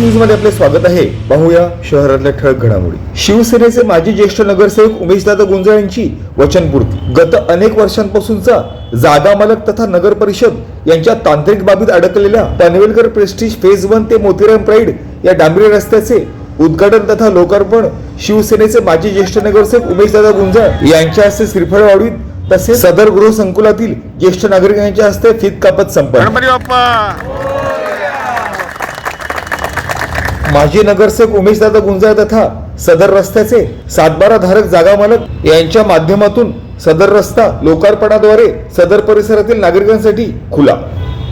न्यूजमध्ये आपले स्वागत आहे. पाहूया शहरातल्या ठळक घडामोडी. शिवसेनेचे माजी ज्येष्ठ नगरसेवक उमेशदादा गुंजाळ यांची वचनपूर्ती. गत अनेक वर्षांपासूनचा जागा मालक तथा नगर परिषद यांच्या तांत्रिक बाबीत अडकलेल्या पनवेलकर प्रेस्टिज फेज वन ते मोतीराम प्राईड या डांबरी रस्त्याचे उद्घाटन तथा लोकार्पण शिवसेनेचे माजी ज्येष्ठ नगरसेवक उमेशदादा गुंजाळ यांच्या हस्ते श्रीफळ वाढवीत. तसेच सदर गृह संकुलातील ज्येष्ठ नागरिकांच्या हस्ते फित कापत संपन्न. माजी नगरसेवक उमेशदादा गुंजाळ तथा सदर रस्त्याचे सातबारा धारक जागा मालक यांच्या माध्यमातून सदर रस्ता लोकार्पणाद्वारे सदर परिसरातील नागरिकांसाठी खुला.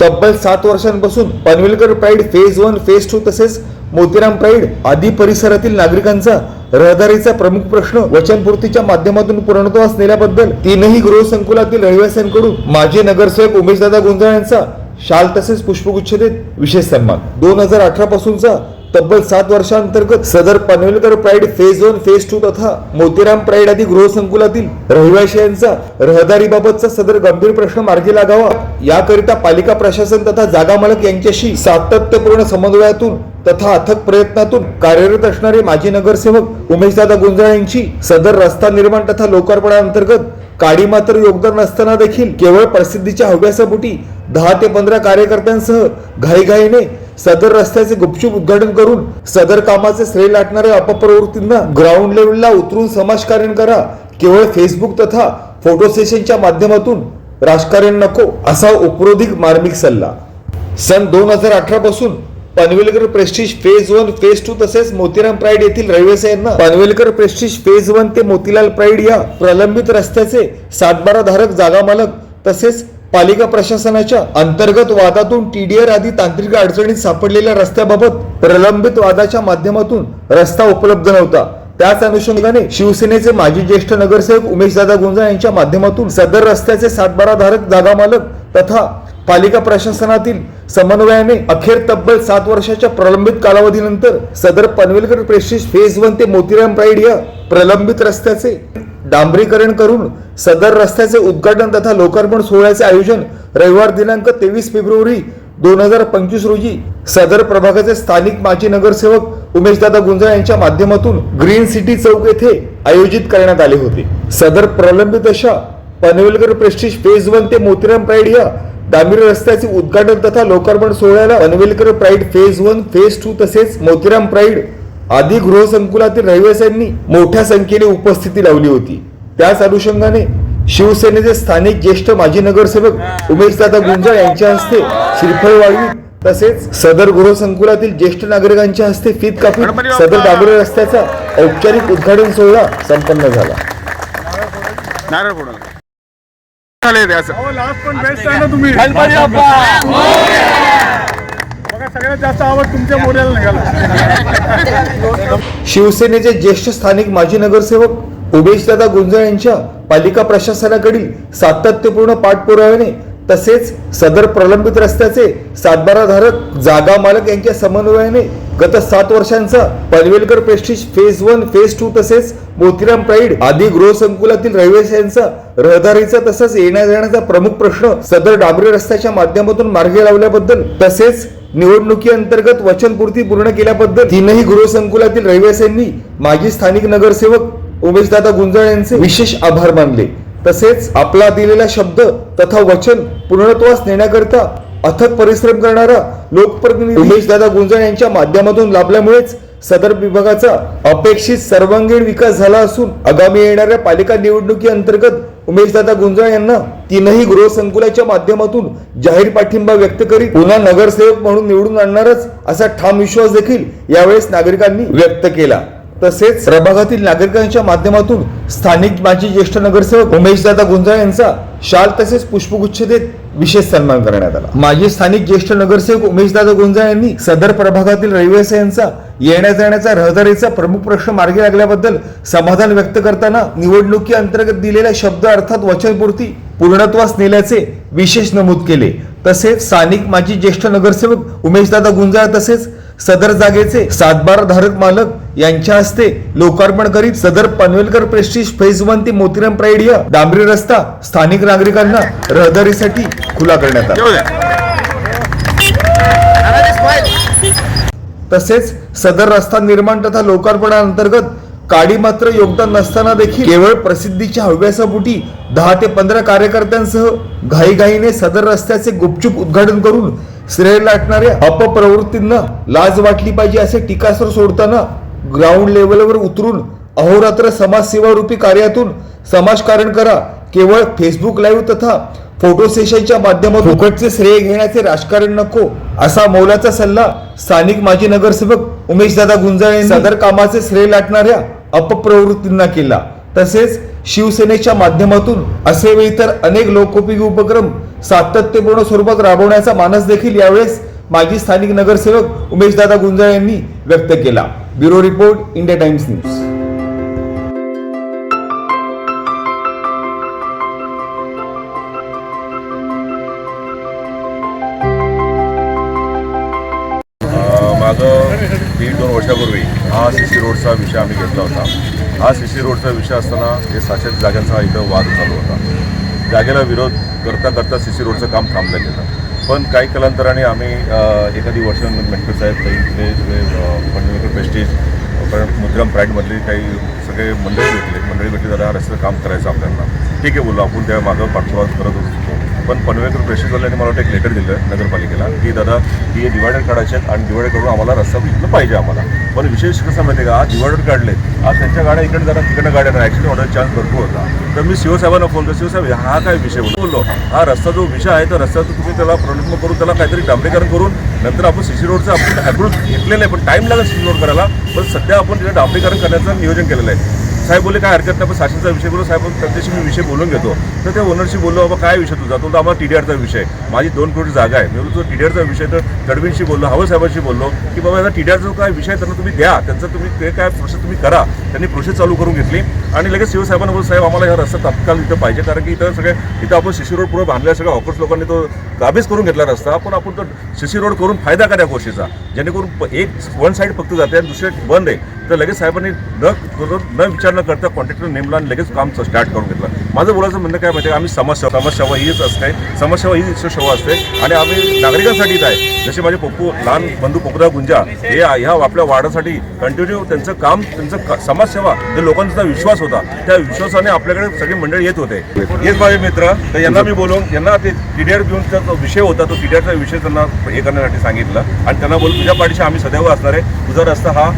तब्बल सात वर्षांपासून Panvelkar pride phase one phase two तसेच मोतीराम प्राईड आदी परिसरातील नागरिकांचा रहदारीचा प्रमुख प्रश्न वचनपूर्तीच्या माध्यमातून पूर्णत्वास नेल्याबद्दल तीनही गृहसंकुलातील रहिवाशांकडून माजी नगरसेवक उमेशदादा गुंजाळ यांचा शाल तसेच पुष्पगुच्छ देत विशेष सन्मान. दोन हजार अठरा पासूनचा तब्बल सात वर्षांतर्गत सदर Panvelkar pride phase one phase two तथा मोतीराम प्राईड आदी गृहसंकुलातील रहिवाशांचा रहदारीबाबतचा सदर गंभीर प्रश्न मार्गी लागावा. याकरिता पालिका प्रशासन तथा जागा मालक यांच्याशी सातत्यपूर्ण समन्वयातून तथा अथक प्रयत्नातून कार्यरत असणारे माजी नगरसेवक उमेशदादा गुंजाळ यांची सदर रस्ता निर्माण तथा लोकार्पणाअंतर्गत काडी मात्र योगदान नसताना देखील केवळ प्रसिद्धीच्या हव्यासापोटी दहा ते पंधरा कार्यकर्त्यांसह घाईघाईने सदर रस्त्याचे गुपचूप उद्घाटन करून सदर कामाचे श्रेय लाटणाऱ्या अपप्रवृत्तींना ग्राउंड लेवलला उतरून समाजकारण करा. केवळ फेसबुक तथा फोटो सेशनच्या माध्यमातून राजकारण नको असा उपरोधिक मार्मिक सल्ला. सन दोन हजार अठरा पासून Panvelkar prestige phase one phase two तसेच मोतीराम प्राईड येथील रहिवाशांना पनवेलकर प्रेस्टिज फेज वन ते मोतीलाल प्राईड या प्रलंबित रस्त्याचे सातबारा धारक जागा मालक तसेच पालिका प्रशासनाच्या अंतर्गत वादातून टीडीआर आदी तांत्रिक अडचणीत सापडलेल्या रस्त्याबाबत प्रलंबित वादाच्या माध्यमातून रस्ता उपलब्ध नव्हता. त्याच अनुषंगाने शिवसेनेचे माजी ज्येष्ठ नगरसेवक उमेश दादा गुंजा यांच्या माध्यमातून सदर रस्त्याचे सातबारा धारक जागा मालक तथा पालिका प्रशासनातील समन्वयाने अखेर तब्बल सात वर्षाच्या प्रलंबित कालावधीनंतर सदर पनवेलकर प्रेस्टिज फेज वन ते मोतीराम प्राईड या प्रलंबित रस्त्याचे डांबरीकरण करून सदर रस्त्याचे उद्घाटन तथा लोकार्पण सोहळ्याचे आयोजन रविवार दिनांक तेवीस फेब्रुवारी दोन हजार पंचवीस रोजी सदर प्रभागाचे स्थानिक माजी नगरसेवक उमेशदादा गुंजाळ यांच्या माध्यमातून ग्रीन सिटी चौक येथे आयोजित करण्यात आले होते. सदर प्रलंबित अशा पनवेलकर प्रेस्टिज फेज वन ते मोतीराम प्राईड या डांबरी रस्त्याचे उद्घाटन तथा लोकार्पण सोहळ्याला Panvelkar pride phase one phase two तसेच मोतीराम प्राईड आदी गृहसंकुलातील रहिवाशांनी मोठ्या संख्येने उपस्थिती लावली होती. त्याच अनुषंगाने शिवसेनेचे स्थानिक ज्येष्ठ माजी नगरसेवक उमेशदादा गुंजाळ यांच्या हस्ते श्रीफळ वाढवी तसेच सदर गृहसंकुलातील ज्येष्ठ नागरिकांच्या हस्ते फीत कापून सदर डांबरी रस्त्याचा औपचारिक उद्घाटन सोहळा संपन्न झाला. नारळ सगळ्यात जास्त आवड तुमच्या निघाला. शिवसेनेचे ज्येष्ठ स्थानिक माजी नगरसेवक उमेशदादा गुंजाळ यांच्या पालिका प्रशासनाकडील सातत्यपूर्ण पाठपुराव्याने तसेच सदर प्रलंबित रस्त्याचे सातबारा धारक जागा मालक यांच्या समन्वयाने गत सात वर्षांचा Panvelkar prestige phase one phase two तसेच मोतीराम प्राईड आदी गृहसंकुलातील रहिवाशांचा रहदारीचा तसंच येण्या जाण्याचा प्रमुख प्रश्न सदर डांबरी रस्त्याच्या माध्यमातून मार्गी लावल्याबद्दल तसेच निवडणुकी अंतर्गत वचनपूर्ती पूर्ण केल्याबद्दल तीनही गृहसंकुलातील रहिवाशांनी माजी स्थानिक नगरसेवक उमेशदादा गुंजाळ यांचे विशेष आभार मानले. तसेच आपला दिलेला शब्द तथा वचन पूर्णत्वास नेण्याकरिता अथक परिश्रम करणारा लोकप्रतिनिधी उमेशदादा गुंजाळ यांच्या माध्यमातून लाभल्यामुळेच सदर विभागाचा अपेक्षित सर्वांगीण विकास झाला असून आगामी येणाऱ्या पालिका निवडणुकी अंतर्गत उमेशदादा गुंजाळ यांना तीनही गृहसंकुलाच्या माध्यमातून जाहीर पाठिंबा व्यक्त करीत पुन्हा नगरसेवक म्हणून निवडून आणणारच असा ठाम विश्वास देखील यावेळेस नागरिकांनी व्यक्त केला. तसेच प्रभागातील नागरिकांच्या माध्यमातून स्थानिक माजी ज्येष्ठ नगरसेवक उमेशदादा गुंजाळ यांचा शाल तसेच पुष्पगुच्छ देत विशेष सन्मान करण्यात आला. माजी स्थानिक ज्येष्ठ नगरसेवक उमेशदादा गुंजाळ यांनी सदर प्रभागातील रहिवाशांचा येण्या जाण्याचा रहदारीचा प्रमुख प्रश्न मार्गी लागल्याबद्दल समाधान व्यक्त करताना निवडणुकी अंतर्गत दिलेल्या शब्द अर्थात वचनपूर्ती पूर्णत्वास नेल्याचे विशेष नमूद केले. तसेच स्थानिक माजी ज्येष्ठ नगरसेवक उमेशदादा गुंजाळ तसेच सदर जागेचे सातबार धारक मालक यांच्या हस्ते लोकार्पण करीत सदर पनवेलकर प्रेस्टिज फेज वन ते मोतीराम प्राईड या डांबरी रस्ता स्थानिक नागरिकांना रहदारीसाठी खुला करण्यात आला. तसेच सदर रस्ता निर्माण तथा लोकार्पणाअंतर्गत काडी मात्र योगदान नसताना देखील केवळ प्रसिद्धीच्या हव्यासापोटी दहा ते पंधरा कार्यकर्त्यांसह घाईघाईने सदर रस्त्याचे गुपचूप उद्घाटन करून श्रेय लाटणाऱ्या अपप्रवृत्तींना लाज वाटली पाहिजे असे टीकास्त्र सोडताना ग्राउंड लेवलवर उतरून अहोरात्र समाजसेवा रूपी कार्यातून समाजकारण करा केवळ फेसबुक लाईव्ह तथा फोटो सेशनच्या माध्यमातून फुकटचे श्रेय घेण्याचे राजकारण नको असा मौलाचा सल्ला स्थानिक माजी नगरसेवक उमेशदादा गुंजाळ यांनी सदर कामाचे श्रेय लाटणाऱ्या अपप्रवृत्तींना केला. तसेच शिवसेनेच्या माध्यमातून असे वेळी तर अनेक लोकोपयोगी उपक्रम सातत्यपूर्ण स्वरूपात राबवण्याचा मानस देखील यावेळेस माजी स्थानिक नगरसेवक उमेशदादा गुंजाळे यांनी व्यक्त केला. Bureau report India Times news. रोडचा विषय आम्ही घेतला होता. हा सी सी रोडचा विषय असताना हे सातशे जागांचा इथं वाद चालू होता. जागेला विरोध करता करता सी सी रोडचं काम थांबलं गेलं. पण काही कालांतराने आम्ही एखादी वर्ष मेंटर साहेब काही इथले सगळे फंडमेकर प्रेस्टीज कारण मुद्राम प्राईडमधले काही सगळे मंडळी भेटले. मंडळी भेटले जरा रस्त्याचं काम करायचं आपल्याला. ठीक आहे बोललो. आपण त्या मागं पाठपुरावा करत होतो. पण पनवेकर प्रेस्टीजवाल्यांनी मला वाटतं एक लेटर दिलं नगरपालिकेला की दादा हे डिवायडर काढायचे आहेत आणि डिवायडर करून आम्हाला रस्ता विकलं पाहिजे आम्हाला. पण विशेष कसं माहिती आहे का आज डिवायडर काढले आज त्यांच्या गाड्या इकडे जरा तिकडं गाड्या ॲक्सिडेंट होण्याचा चान्स भरपूर होता. तर मी शिवसाहेबांना फोन केला शिवसाहेब हा काय विषय बोललो हा रस्ता जो विषय आहे तर रस्ता तुम्ही त्याला प्रॉब्लेम करून त्याला काहीतरी डांबरीकरण करून नंतर आपण सी सी रोडचं आपण अप्रूव्ह घेतलेलं आहे पण टाईम लागेल सी सी रोड करायला. पण सध्या आपण तिथे डांबरीकरण करण्याचं नियोजन केलेलं आहे. साहेब बोलले काय हरकत नाही पण साक्षीचा विषय बोलू साहेब त्यांच्याशी मी विषय बोलून घेतो. तर त्या ओनरशी बोललो बाबा काय विषय तुझा? तो तर आम्हाला टीडीआरचा विषय माझी दोन कोटी जागा आहे. मी बोलतो टीडीआरचा विषय तर तडवींशी बोललो हवं साहेबांशी बोललो की बाबा याचा टीडीआरचा काय विषय त्यांना तुम्ही द्या. त्यांचं तुम्ही ते काय प्रोसेस तुम्ही करा. त्यांनी प्रोसेस चालू करून घेतली. आणि लगेच शिवसाहेबांना बोलतो साहेब आम्हाला हा रस्ता तात्काळ इथं पाहिजे कारण की इथं सगळे इथं आपण शिशी रोड पुढे बांधल्या सगळ्या ऑफर्स लोकांनी तो काबीज करून घेतला रस्ता. पण आपण तो शिशी रोड करून फायदा करा गोष्टीचा. जेणेकरून एक वन साईड फक्त जाते आणि दुसरे बंद आहे. तर लगेच साहेबांनी न करून न विचार न करता कॉन्ट्रॅक्टर नेमला आणि लगेच काम स्टार्ट करून घेतलं. माझं बोलायचं म्हणणं काय माहिती आहे आम्ही समाजसेवा समाजसेवा हीच असते समाजसेवा ही सेवा असते. आणि आम्ही नागरिकांसाठीच आहे जसे माझे पप्पू लहान बंधू पोपदा गुंजा हे ह्या आपल्या वार्डासाठी कंटिन्यू त्यांचं काम त्यांचं समाजसेवा जे लोकांचा विश्वास होता त्या विश्वासाने आपल्याकडे सगळे मंडळी येत होते. हेच माझे मित्र तर यांना मी बोलून यांना ते टीडीआर घेऊन जो विषय होता तो टीडीआरचा विषय त्यांना हे करण्यासाठी सांगितलं. आणि त्यांना बोलून तुझ्या पाठीशी आम्ही सदैव असणार आहे. तुझा रस्ता हा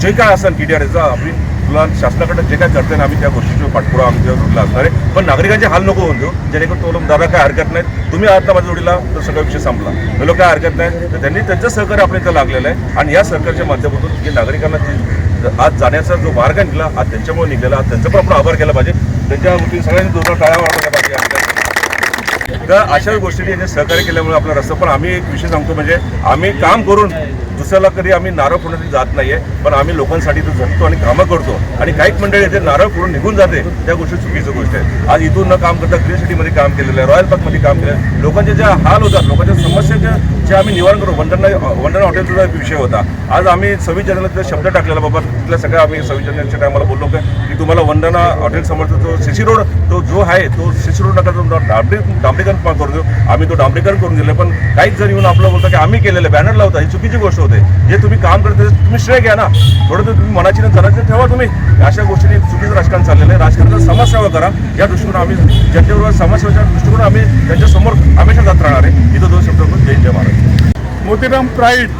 जे काय असेल एचा आम्ही मुलांना शासनाकडे जे काय करते ना आम्ही त्या गोष्टीचा पाठपुरावा आमच्या त्या जोडीला असणार आहे. पण नागरिकांचे हाल नको होऊन देऊ. जेणेकरून तो दादा काय हरकत नाही तुम्ही आहात ना माझ्या जोडीला तर सगळा विषय संपला. म्हणलो काय हरकत नाही तर त्यांनी त्यांचं सहकार्य आपल्या इथं लागलेलं आहे. आणि या सहकार्याच्या माध्यमातून जे नागरिकांना जे आज जाण्याचा जो मार्ग निघाला आज त्यांच्यामुळे निघाला आज त्यांचा पण आपण आभार केला पाहिजे. त्यांच्या गोष्टी सगळ्यांनी दोन टाळ्या वाजवल्या पाहिजे तर अशा गोष्टींनी सहकार्य केल्यामुळे आपला रस्ता पण आम्ही एक विषय सांगतो म्हणजे आम्ही काम करून दुसऱ्याला कधी आम्ही नारळ फोडण्यासाठी जात नाही आहे पण आम्ही लोकांसाठी तर झटतो आणि कामं करतो. आणि काहीच मंडळी येते नारळ फोडून निघून जाते. त्या गोष्टी चुकीची गोष्ट आहे. आज इथून न काम करता ग्रीन सिटीमध्ये काम केलेलं आहे रॉयल पार्कमध्ये काम केलं आहे. लोकांचे ज्या हाल होतात लोकांच्या समस्याच्या जे आम्ही निवारण करू वंदना वंदना हॉटेलचा विषय होता. आज आम्ही सव्वीस जानेला शब्द टाकलेला बाबा तिथल्या सगळ्या आम्ही सव्वीस जानेच्या टायमाला बोललो काय की तुम्हाला वंदना हॉटेल समोरचा तो सीसी रोड तो जो आहे तो सीसी रोड नका तुमचा डांबरी डांबरीकरण पण देऊ आम्ही तो डांबरीकरण करून दिलं पण काहीच जर येऊन आपलं बोलतो की आम्ही केलेलं बॅनर लावता ही चुकीची गोष्ट जे तुम्ही काम करते तुम्ही श्रेय घ्या ना. थोडं तर तुम्ही मनाची जनाची ठेवा तुम्ही. अशा गोष्टीने चुकीचं राजकारण चाललेलं आहे. राजकारणाचा समाजसेवा करा या दृष्टिकोन आम्ही जनतेबरोबर समाजसेवेच्या दृष्टिकोन आम्ही त्यांच्यासमोर हमेशा जात राहणार आहे. इथं दोन शब्द जय जय Maharaj. Motiram pride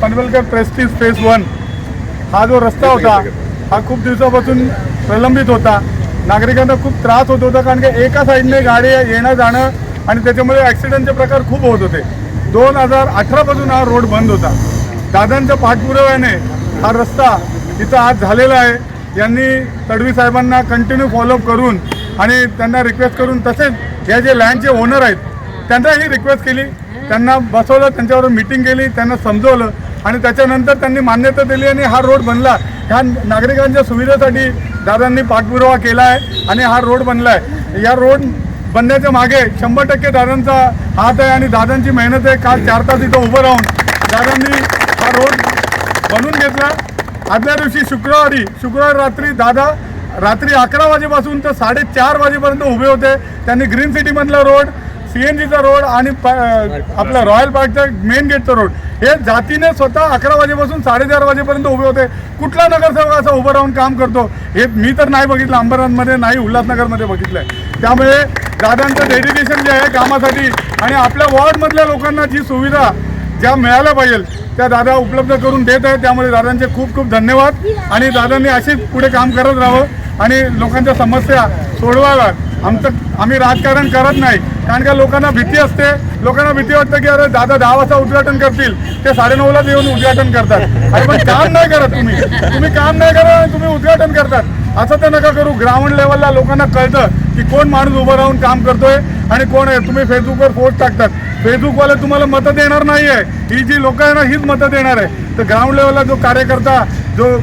Panvelkar prestige phase one. हा जो रस्ता होता हा खूप दिवसापासून प्रलंबित होता. नागरिकांना खूप त्रास होत होता कारण की एका साईडने गाडी येणं जाणं आणि त्याच्यामुळे ॲक्सिडेंटचे प्रकार खूप होत होते. दोन हजार अठरापासून हा रोड बंद होता. दादांच्या पाठपुराव्याने हा रस्ता इथं आज झालेला आहे. यांनी तडवी साहेबांना कंटिन्यू फॉलोअप करून आणि त्यांना रिक्वेस्ट करून तसेच या जे लँडचे ओनर आहेत त्यांनाही रिक्वेस्ट केली. त्यांना बसवलं त्यांच्यावर मिटिंग केली त्यांना समजवलं आणि त्याच्यानंतर त्यांनी मान्यता दिली आणि हा रोड बनला. ह्या नागरिकांच्या सुविधेसाठी दादांनी पाठपुरावा केला आहे आणि हा रोड बनला आहे. या रोड बनण्याच्या मागे शंभर टक्के दादांचा हात आहे आणि दादांची मेहनत आहे. काल चार तास इथं उभं राहून दादांनी हा रोड बनवून घेतला. आदल्या दिवशी शुक्रवारी शुक्रवार रात्री दादा रात्री अकरा वाजेपासून तर साडेचार वाजेपर्यंत उभे होते. त्यांनी ग्रीन सिटीमधला रोड सी एन जीचा रोड आणि प- आपला रॉयल पार्कचा मेन गेटचा रोड. हे जातीने स्वतः अकरा वाजेपासून साडेचार वाजेपर्यंत उभे होते. कुठला नगरसेवक असा उभं राहून काम करतो? हे मी तर नाही बघितलं अंबरनाथमध्ये नाही उल्हासनगरमध्ये बघितलं आहे त्यामुळे दादांचं डेडिकेशन जे आहे कामासाठी आणि आपल्या वॉर्डमधल्या लोकांना जी सुविधा ज्या मिळाल्या पाहिजे त्या दादा उपलब्ध करून देत आहेत. त्यामुळे दादांचे खूप खूप धन्यवाद. आणि दादांनी अशीच पुढे काम करत राहावं आणि लोकांच्या समस्या सोडवाव्या आमचं आम्ही राजकारण करत नाही. कारण का लोकांना भीती असते. लोकांना भीती वाटते की अरे दादा दहा वाजता उद्घाटन करतील. ते साडेनऊलाच येऊन उद्घाटन करतात. अरे पण काम नाही करत तुम्ही. तुम्ही काम नाही करत तुम्ही उद्घाटन करतात. असं तर नका करू. ग्राउंड लेवलला लोकांना कळतं की कोण माणूस उभं राहून काम करतोय आणि कोण आहे. तुम्ही फेसबुकवर पोस्ट टाकतात. फेसबुकवाले तुम्हाला मतं देणार नाही आहे ही जी लोक आहे ना हीच मतं देणार आहे. तर ग्राउंड लेवलला जो कार्यकर्ता जो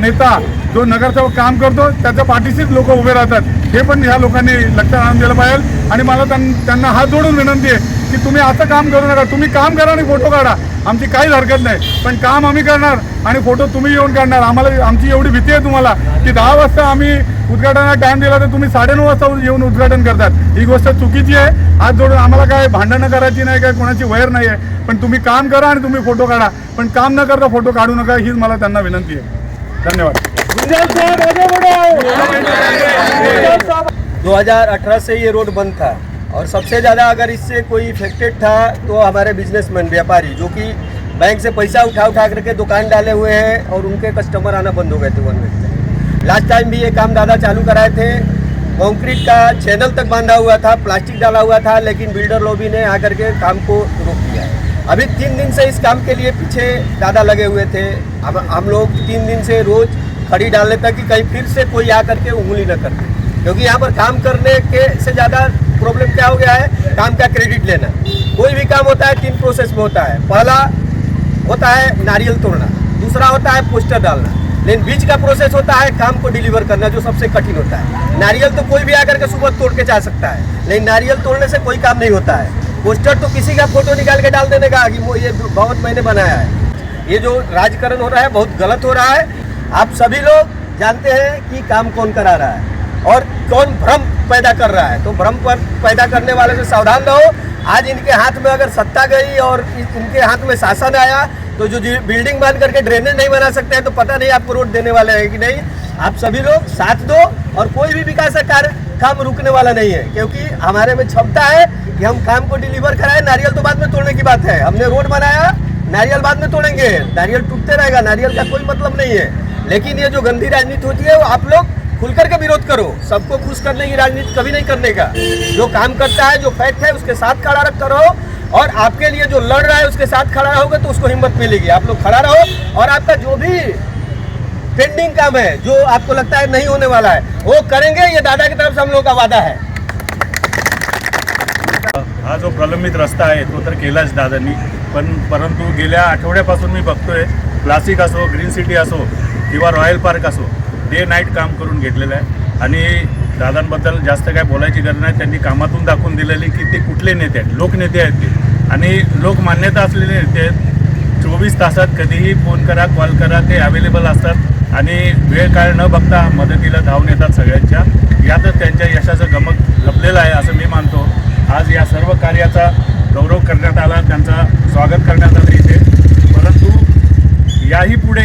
नेता जो नगरसेवक काम करतो त्याच्या पाठीशीच लोक उभे राहतात. हे पण ह्या लोकांनी लक्षात आणून दिलं पाहिजे. आणि मला त्यां- त्यांना हात जोडून विनंती आहे की तुम्ही असं काम करू नका. तुम्ही काम करा आणि फोटो काढा. आमची काहीच हरकत नाही. पण काम आम्ही करणार आणि फोटो तुम्ही येऊन काढणार. आम्हाला आमची एवढी भीती आहे तुम्हाला की दहा वाजता आम्ही उद्घाटनाला टाइम दिला तर तुम्ही साडेनऊ वाजता येऊन उद्घाटन करतात. ही गोष्ट चुकीची आहे. हात जोडून आम्हाला काय भांडणं करायची नाही काय कोणाची वैर नाही आहे पण तुम्ही काम करा आणि तुम्ही फोटो काढा. पण काम न करता फोटो काढू नका हीच मला त्यांना विनंती आहे. धन्यवाद. 2018 से ये रोड बंद था। और सबसे ज़्यादा अगर इससे कोई इफेक्टेड था तो हमारे बिजनेसमैन व्यापारी, जो कि बैंक से पैसा उठा उठा करके दुकान डाले हुए हैं और उनके कस्टमर आना बंद हो गए थे वन वीक लास्ट टाइम भी ये काम दादा चालू कराए थे। कंक्रीट का चैनल तक बांधा हुआ था प्लास्टिक डाला हुआ था, लेकिन बिल्डर लॉबी ने आकर के काम को रोक दिया अभी तीन दिन से इस काम के लिए पीछे दादा लगे हुए थे। अब हम लोग तीन दिन से रोज खड़ी डालने तक कि कहीं फिर से कोई आकर के उंगली न कर दे। क्योंकि यहाँ पर काम करने के से ज़्यादा प्रॉब्लम क्या हो गया है? काम का क्रेडिट लेना? कोई भी काम होता है तीन प्रोसेस में होता है। पहला होता है नारियल तोड़ना, दूसरा होता है पोस्टर डालना। लेकिन बीच का प्रोसेस होता है काम को डिलीवर करना, जो सबसे कठिन होता है। नारियल तो कोई भी आकर के सुबह तोड़ के जा सकता है, लेकिन नारियल तोड़ने से कोई काम नहीं होता है। पोस्टर तो किसी का फ़ोटो निकाल के डाल देने का, कि वो ये बहुत मैंने बनाया है। ये जो राजकरण हो रहा है, बहुत गलत हो रहा है। आप सभी लोग जानते हैं कि काम कौन करा रहा है और कौन भ्रम पैदा कर रहा है। तो भ्रम पर पैदा करने वाले से सावधान रहो। आज इनके हाथ में अगर सत्ता गई और इनके हाथ में शासन आया तो जो बिल्डिंग बाँध करके ड्रेनेज नहीं बना सकते हैं तो पता नहीं आपको रोड देने वाले हैं कि नहीं। आप सभी लोग साथ दो और कोई भी विकास का कार्य, काम रुकने वाला नहीं है। क्योंकि हमारे में क्षमता है कि हम काम को डिलीवर कराएँ। नारियल तो बाद में तोड़ने की बात है। हमने रोड बनाया, नारियल बाद में तोड़ेंगे। नारियल टूटते रहेगा। नारियल का कोई मतलब नहीं है। लेकिन ये जो गंदी राजनीति होती है, वो आप लोग खुल करके विरोध करो। सबको खुश करने की राजनीति कभी नहीं करने का। जो काम करता है, जो फैक्ट है, उसके साथ खड़ा रख रहो और आपके लिए जो लड़ रहा है, उसके साथ खड़ा रहोगे तो उसको हिम्मत मिलेगी। आप लोग खड़ा रहो और आपका जो भी पेंडिंग काम है, जो आपको लगता है नहीं होने वाला है, वो करेंगे। ये दादा की तरफ़ से हम लोग का वादा है। हा जो प्रलंबित रस्ता आहे तो तर केलाच दादांनी. पण परंतु गेल्या आठवड्यापासून मी बघतोय क्लासिक असो ग्रीन सिटी असो, किंवा रॉयल पार्क असो डे नाईट काम करून घेतलेलं आहे. आणि दादांबद्दल जास्त काय बोलायची गरज नाही. त्यांनी कामातून दाखवून दिलेली की ते कुठले नेते आहेत लोकनेते आहेत ते. आणि लोकमान्यता असलेले नेते आहेत. चोवीस तासात कधीही फोन करा कॉल करा ते अवेलेबल असतात. आणि वेळ काळ न बघता मदतीला धावून येतात सगळ्यांच्या. यातच त्यांच्या यशाचं गमक लपलेलं आहे असं मी मानतो. आज या सर्व कार्याचा गौरव करण्यात आला त्यांचा स्वागत करण्यात आलं इथे. परंतु याही पुढे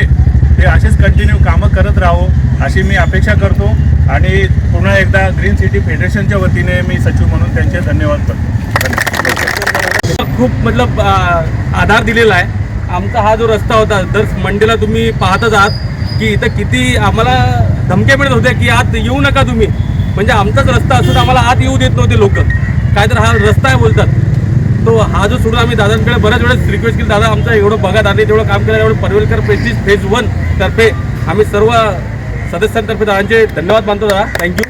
हे असेच कंटिन्यू कामं करत राहो अशी मी अपेक्षा करतो. आणि पुन्हा एकदा ग्रीन सिटी फेडरेशनच्या वतीने मी सचिव म्हणून त्यांचे धन्यवाद करतो. खूप मतलब आधार दिलेला आहे. आमचा हा जो रस्ता होता दर मंडेला तुम्ही पाहतच आहात की इथं किती आम्हाला धमक्या मिळत होत्या की आत येऊ नका तुम्ही. म्हणजे आमचाच रस्ता असून आम्हाला आत येऊ देत नव्हते लोक. काय तर हा रस्ता आहे बोलतात. तो हा जो सोडून आम्ही दादांकडे बऱ्याच वेळेस रिक्वेस्ट केली दादा आमचं एवढं बघा दादा तेवढं काम केलं एवढं पनवेलकर प्रेस्टीज फेज वन तर्फे आम्ही सर्व सदस्यांतर्फे दादांचे धन्यवाद मानतो दादा. थँक्यू